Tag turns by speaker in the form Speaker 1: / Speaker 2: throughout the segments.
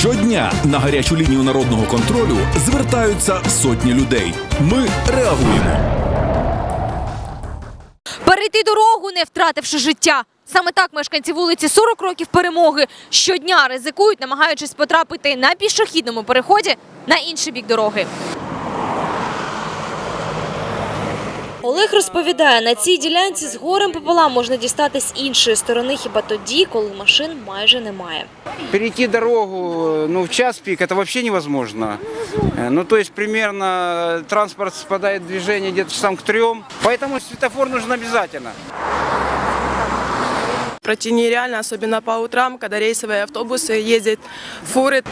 Speaker 1: Щодня на гарячу лінію народного контролю звертаються сотні людей. Ми реагуємо.
Speaker 2: Перейти дорогу, не втративши життя. Саме так мешканці вулиці 40 років перемоги щодня ризикують, намагаючись потрапити на пішохідному переході на інший бік дороги. Олег розповідає, на цій ділянці з горем пополам можна дістати з іншої сторони хіба тоді, коли машин майже немає.
Speaker 3: Перейти дорогу ну, в час пик это вообще невозможно. Э, Ну, то есть примерно транспорт спадает в движение где-то часам к трем. Поэтому светофор нужен обязательно.
Speaker 4: Пройти нереально, особенно по утрам, когда рейсовые автобусы ездят, фуры.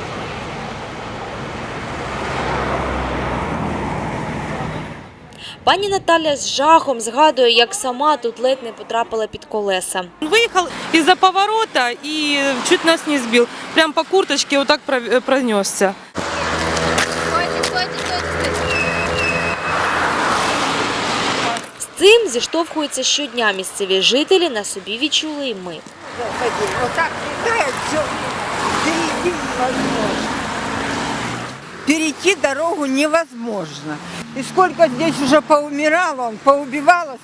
Speaker 2: Пані Наталя з жахом згадує, як сама тут ледь не потрапила під колеса.
Speaker 5: Он выехал из-за поворота и чуть нас не сбил. Прям по курточке вот так про- э, пронесся.
Speaker 2: З цим зіштовхуються щодня місцеві жителі, на собі відчули і ми.
Speaker 6: Вот так играет, все перейти невозможно. Перейти дорогу невозможно. И сколько здесь уже поумирало, он поубивалось.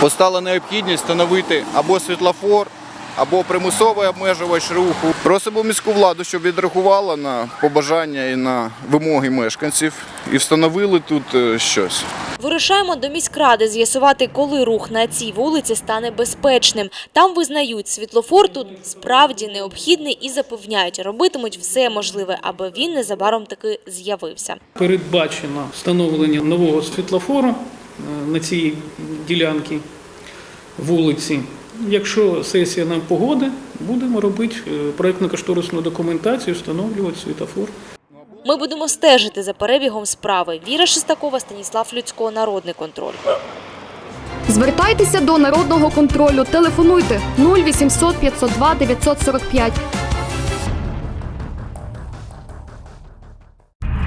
Speaker 7: Постала необхідність встановити або світлофор, або примусовий обмежувач руху. Просимо міську владу, щоб відреагувала на побажання і на вимоги мешканців і встановили тут е, щось.
Speaker 2: Вирушаємо до міськради з'ясувати, коли рух на цій вулиці стане безпечним. Там визнають, світлофор тут справді необхідний і запевняють, робитимуть все можливе, аби він незабаром таки з'явився.
Speaker 8: передбачено встановлення нового світлофору е, на цій ділянці вулиці. Якщо сесія нам погодить, будемо робити е, проєктно-кошторисну документацію, встановлювати світлофор.
Speaker 2: Ми будемо стежити за перебігом справи. Віра Шестакова, Станіслав Людсько, Народний контроль.
Speaker 9: Звертайтеся до народного контролю. Телефонуйте 0800 502 945.